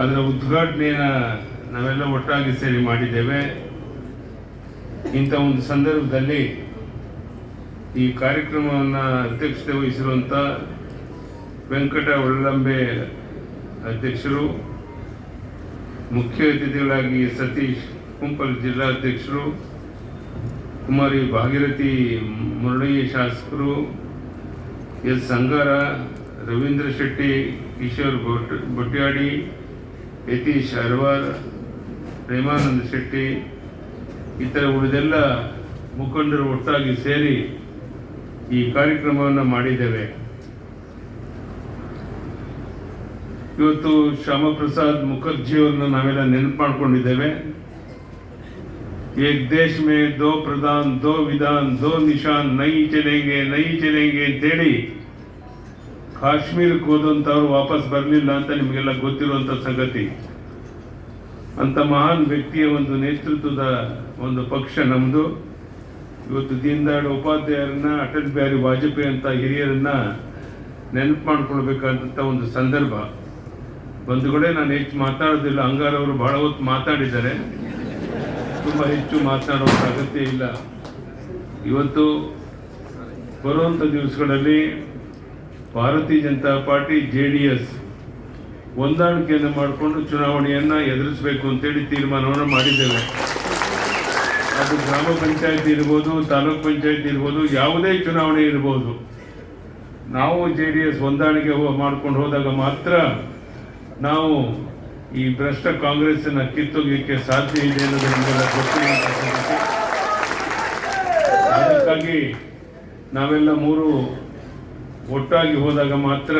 ಅದರ ಉದ್ಘಾಟನೆಯನ್ನ ನಾವೆಲ್ಲ ಒಟ್ಟಾಗಿ ಸೇರಿ ಮಾಡಿದ್ದೇವೆ. ಇಂಥ ಒಂದು ಸಂದರ್ಭದಲ್ಲಿ ಈ ಕಾರ್ಯಕ್ರಮವನ್ನು ಅಧ್ಯಕ್ಷತೆ ವಹಿಸಿರುವಂಥ ವೆಂಕಟ ಒಳ್ಳಂಬೆ ಅಧ್ಯಕ್ಷರು, ಮುಖ್ಯ ಅತಿಥಿಗಳಾಗಿ ಸತೀಶ್ ಕುಂಪಲ್ ಜಿಲ್ಲಾಧ್ಯಕ್ಷರು ಕುಮಾರಿ ಭಾಗೀರಥಿ ಮುರಳಯ್ಯ ಶಾಸಕರು, ಎಸ್ ಸಂಗಾರ, ರವೀಂದ್ರ ಶೆಟ್ಟಿ, ಕಿಶೋರ್ ಭಟ್ ಬೊಟ್ಯಾಡಿ ಇತಿ ಅರ್ವಾರ್ ಪ್ರೇಮಾನಂದ ಶೆಟ್ಟಿ, ಇತರ ಉಳಿದೆಲ್ಲ ಮುಖಂಡರು ಒಟ್ಟಾಗಿ ಸೇರಿ ಈ ಕಾರ್ಯಕ್ರಮವನ್ನು ಮಾಡಿದ್ದೇವೆ. ಇವತ್ತು ಶ್ಯಾಮಪ್ರಸಾದ್ ಮುಖರ್ಜಿಯವರನ್ನು ನಾವೆಲ್ಲ ನೆನಪು ಮಾಡ್ಕೊಂಡಿದ್ದೇವೆ. ಏಕ್ ದೇಶ್ ಮೇ ದೋ ಪ್ರಧಾನ್, ದೋ ವಿಧಾನ್, ದೋ ನಿಶಾನ್, ನೈ ಚಲೇಂಗೆ ನೈ ಚಲೇಂಗೆ ಅಂತೇಳಿ ಕಾಶ್ಮೀರಕ್ಕೆ ಹೋದಂಥವ್ರು ವಾಪಸ್ ಬರಲಿಲ್ಲ ಅಂತ ನಿಮಗೆಲ್ಲ ಗೊತ್ತಿರುವಂಥ ಸಂಗತಿ. ಅಂಥ ಮಹಾನ್ ವ್ಯಕ್ತಿಯ ಒಂದು ನೇತೃತ್ವದ ಒಂದು ಪಕ್ಷ ನಮ್ಮದು ಇವತ್ತು ದೀನದಯಾಳ್ ಉಪಾಧ್ಯಾಯರನ್ನ, ಅಟಲ್ ಬಿಹಾರಿ ವಾಜಪೇಯಿ ಅಂತ ಹಿರಿಯರನ್ನ ನೆನಪು ಮಾಡ್ಕೊಳ್ಬೇಕಾದಂಥ ಒಂದು ಸಂದರ್ಭ. ಒಂದು ಕಡೆ ನಾನು ಹೆಚ್ಚು ಮಾತಾಡೋದಿಲ್ಲ ಹಂಗಾರವರು ಬಹಳ ಹೊತ್ತು ಮಾತಾಡಿದ್ದಾರೆ. ತುಂಬ ಹೆಚ್ಚು ಮಾತನಾಡುವಂಥ ಅಗತ್ಯ ಇಲ್ಲ. ಇವತ್ತು ಬರುವಂಥ ದಿವಸಗಳಲ್ಲಿ Bharatiya Janata party J D S ಹೊಂದಾಣಿಕೆಯನ್ನು ಮಾಡಿಕೊಂಡು ಚುನಾವಣೆಯನ್ನು ಎದುರಿಸಬೇಕು ಅಂತೇಳಿ ತೀರ್ಮಾನವನ್ನು ಮಾಡಿದ್ದೇವೆ. ಅದು ಗ್ರಾಮ ಪಂಚಾಯತ್ ಇರ್ಬೋದು, ತಾಲೂಕ್ ಪಂಚಾಯತ್ ಇರ್ಬೋದು, ಯಾವುದೇ ಚುನಾವಣೆ ಇರ್ಬೋದು. ನಾವು ಜೆ ಡಿ ಎಸ್ ಹೊಂದಾಣಿಕೆ ಮಾಡ್ಕೊಂಡು ಹೋದಾಗ ಮಾತ್ರ ನಾವು ಈ ಭ್ರಷ್ಟ ಕಾಂಗ್ರೆಸ್ಸನ್ನು ಕಿತ್ತೊಗೆಯಕ್ಕೆ ಸಾಧ್ಯ ಇದೆ ಅನ್ನೋದು ನಿಮಗೆಲ್ಲ ಗೊತ್ತಿಲ್ಲ ಅದಕ್ಕಾಗಿ ನಾವೆಲ್ಲ ಮೂರು ಒಟ್ಟಾಗಿ ಹೋದಾಗ ಮಾತ್ರ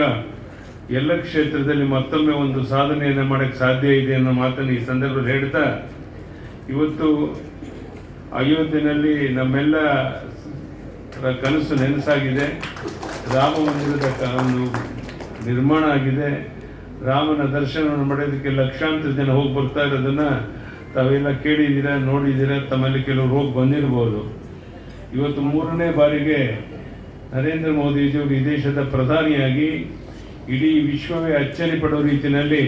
ಎಲ್ಲ ಕ್ಷೇತ್ರದಲ್ಲಿ ಮತ್ತೊಮ್ಮೆ ಒಂದು ಸಾಧನೆಯನ್ನು ಮಾಡಕ್ಕೆ ಸಾಧ್ಯ ಇದೆ ಅನ್ನೋ ಮಾತನ್ನು ಈ ಸಂದರ್ಭದಲ್ಲಿ ಹೇಳ್ತಾ, ಇವತ್ತು ಅಯೋಧ್ಯೆಯಲ್ಲಿ ನಮ್ಮೆಲ್ಲ ಕನಸು ನೆನಸಾಗಿದೆ. ರಾಮ ಮಂದಿರದ ಒಂದು ನಿರ್ಮಾಣ ಆಗಿದೆ. ರಾಮನ ದರ್ಶನವನ್ನು ಮಾಡೋದಕ್ಕೆ ಲಕ್ಷಾಂತರ ಜನ ಹೋಗಿ ಬರ್ತಾ ಇರೋದನ್ನು ತಾವೆಲ್ಲ ಕೇಳಿದ್ದೀರಾ, ನೋಡಿದ್ದೀರಾ, ತಮ್ಮಲ್ಲಿ ಕೆಲವರು ಹೋಗಿ ಬಂದಿರ್ಬೋದು. ಇವತ್ತು ಮೂರನೇ ಬಾರಿಗೆ ನರೇಂದ್ರ ಮೋದಿಜಿಯವರು ಈ ದೇಶದ ಪ್ರಧಾನಿಯಾಗಿ ಇಡೀ ವಿಶ್ವವೇ ಅಚ್ಚರಿ ಪಡೋ ರೀತಿಯಲ್ಲಿ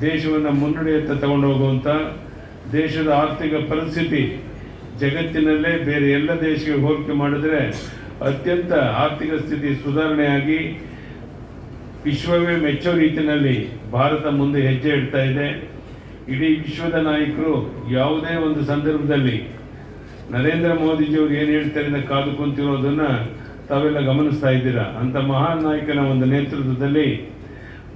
ದೇಶವನ್ನು ಮುನ್ನಡೆಯತ್ತ ತಗೊಂಡು ಹೋಗುವಂಥ ದೇಶದ ಆರ್ಥಿಕ ಪರಿಸ್ಥಿತಿ ಜಗತ್ತಿನಲ್ಲೇ ಬೇರೆ ಎಲ್ಲ ದೇಶಕ್ಕೆ ಹೋಲಿಕೆ ಮಾಡಿದ್ರೆ ಅತ್ಯಂತ ಆರ್ಥಿಕ ಸ್ಥಿತಿ ಸುಧಾರಣೆಯಾಗಿ ವಿಶ್ವವೇ ಮೆಚ್ಚೋ ರೀತಿಯಲ್ಲಿ ಭಾರತ ಮುಂದೆ ಹೆಜ್ಜೆ ಇಡ್ತಾ ಇದೆ. ಇಡೀ ವಿಶ್ವದ ನಾಯಕರು ಯಾವುದೇ ಒಂದು ಸಂದರ್ಭದಲ್ಲಿ ನರೇಂದ್ರ ಮೋದಿಜಿಯವರು ಏನು ಹೇಳ್ತಾರೆ ಕಾದು ಕುಂತಿರೋದನ್ನ ತಾವೆಲ್ಲ ಗಮನಿಸ್ತಾ ಇದ್ದೀರಾ? ಅಂತ ಮಹಾನ್ ನಾಯಕನ ಒಂದು ನೇತೃತ್ವದಲ್ಲಿ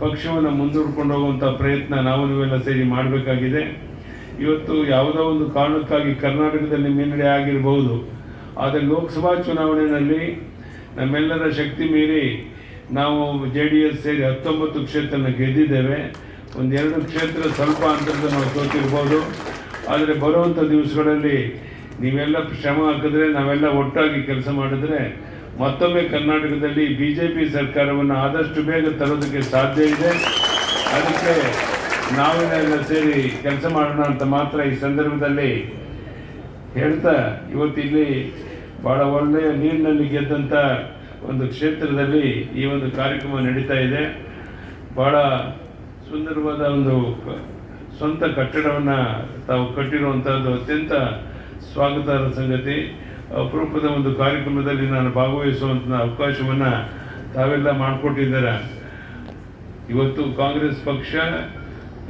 ಪಕ್ಷವನ್ನು ಮುಂದೂಡ್ಕೊಂಡು ಹೋಗುವಂಥ ಪ್ರಯತ್ನ ನಾವು ನೀವೆಲ್ಲ ಸೇರಿ ಮಾಡಬೇಕಾಗಿದೆ. ಇವತ್ತು ಯಾವುದೋ ಒಂದು ಕಾರಣಕ್ಕಾಗಿ ಕರ್ನಾಟಕದಲ್ಲಿ ಮುನ್ನಡೆ ಆಗಿರಬಹುದು ಆದರೆ ಲೋಕಸಭಾ ಚುನಾವಣೆಯಲ್ಲಿ ನಮ್ಮೆಲ್ಲರ ಶಕ್ತಿ ಮೀರಿ ನಾವು ಜೆ ಡಿ ಎಸ್ ಸೇರಿ ಹತ್ತೊಂಬತ್ತು ಕ್ಷೇತ್ರನ ಗೆದ್ದಿದ್ದೇವೆ. ಒಂದೆರಡು ಕ್ಷೇತ್ರ ಸ್ವಲ್ಪ ಅಂತರದ ನಾವು ಸೋತಿರ್ಬೋದು. ಆದರೆ ಬರುವಂಥ ದಿವಸಗಳಲ್ಲಿ ನೀವೆಲ್ಲ ಶ್ರಮ ಹಾಕಿದ್ರೆ ನಾವೆಲ್ಲ ಒಟ್ಟಾಗಿ ಕೆಲಸ ಮಾಡಿದ್ರೆ ಮತ್ತೊಮ್ಮೆ ಕರ್ನಾಟಕದಲ್ಲಿ ಬಿ ಜೆ ಪಿ ಸರ್ಕಾರವನ್ನು ಆದಷ್ಟು ಬೇಗ ತರೋದಕ್ಕೆ ಸಾಧ್ಯ ಇದೆ. ಅದಕ್ಕೆ ನಾವೆಲ್ಲ ಸೇರಿ ಕೆಲಸ ಮಾಡೋಣ ಅಂತ ಮಾತ್ರ ಈ ಸಂದರ್ಭದಲ್ಲಿ ಹೇಳ್ತಾ, ಇವತ್ತಿಲ್ಲಿ ಭಾಳ ಒಳ್ಳೆಯ ನೀರಿನಲ್ಲಿ ಗೆದ್ದಂಥ ಒಂದು ಕ್ಷೇತ್ರದಲ್ಲಿ ಈ ಒಂದು ಕಾರ್ಯಕ್ರಮ ನಡೀತಾ ಇದೆ. ಬಹಳ ಸುಂದರವಾದ ಒಂದು ಸ್ವಂತ ಕಟ್ಟಡವನ್ನು ತಾವು ಕಟ್ಟಿರುವಂಥದ್ದು ಅತ್ಯಂತ ಸ್ವಾಗತಾರ್ಹ ಸಂಗತಿ. ಅಪರೂಪದ ಒಂದು ಕಾರ್ಯಕ್ರಮದಲ್ಲಿ ನಾನು ಭಾಗವಹಿಸುವಂಥ ಅವಕಾಶವನ್ನು ತಾವೆಲ್ಲ ಮಾಡಿಕೊಟ್ಟಿದ್ದಾರೆ? ಇವತ್ತು ಕಾಂಗ್ರೆಸ್ ಪಕ್ಷ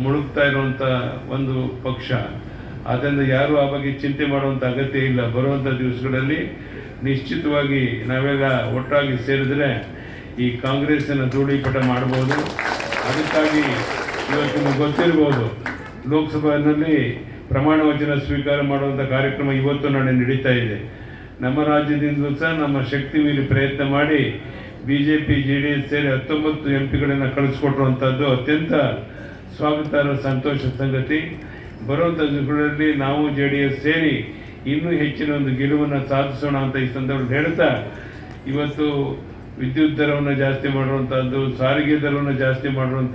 ಮುಳುಗ್ತಾ ಇರುವಂತ ಒಂದು ಪಕ್ಷ. ಆದ್ದರಿಂದ ಯಾರು ಆ ಬಗ್ಗೆ ಚಿಂತೆ ಮಾಡುವಂತ ಅಗತ್ಯ ಇಲ್ಲ. ಬರುವಂತ ದಿವಸಗಳಲ್ಲಿ ನಿಶ್ಚಿತವಾಗಿ ನಾವೆಲ್ಲ ಒಟ್ಟಾಗಿ ಸೇರಿದ್ರೆ ಈ ಕಾಂಗ್ರೆಸ್ಸನ್ನು ಧೂಳೀಪಟ ಮಾಡಬಹುದು ಅದಕ್ಕಾಗಿ ಇವತ್ತು ನಿಮಗೆ ಗೊತ್ತಿರ್ಬೋದು, ಲೋಕಸಭೆಯಲ್ಲಿ ಪ್ರಮಾಣ ವಚನ ಸ್ವೀಕಾರ ಮಾಡುವಂಥ ಕಾರ್ಯಕ್ರಮ ಇವತ್ತು ನಾಳೆ ನಡೀತಾ ಇದೆ. ನಮ್ಮ ರಾಜ್ಯದಿಂದಲೂ ಸಹ ನಮ್ಮ ಶಕ್ತಿ ಮೀರಿ ಪ್ರಯತ್ನ ಮಾಡಿ B J P J D S ಸೇರಿ ಹತ್ತೊಂಬತ್ತು ಎಂ ಪಿಗಳನ್ನು ಕಳಿಸ್ಕೊಟ್ಟಿರುವಂಥದ್ದು ಅತ್ಯಂತ ಸ್ವಾಗತಾರ್ಹ, ಸಂತೋಷ ಸಂಗತಿ. ಬರುವಂಥ ದಿನಗಳಲ್ಲಿ ನಾವು ಜೆ ಡಿ ಎಸ್ ಸೇರಿ ಇನ್ನೂ ಹೆಚ್ಚಿನ ಒಂದು ಗೆಲುವನ್ನು ಸಾಧಿಸೋಣ ಅಂತ ಈ ಸಂದರ್ಭದಲ್ಲಿ ಹೇಳ್ತಾ ಇವತ್ತು ವಿದ್ಯುತ್ ದರವನ್ನು ಜಾಸ್ತಿ ಮಾಡುವಂಥದ್ದು, ಸಾರಿಗೆ ದರವನ್ನು ಜಾಸ್ತಿ ಮಾಡುವಂಥ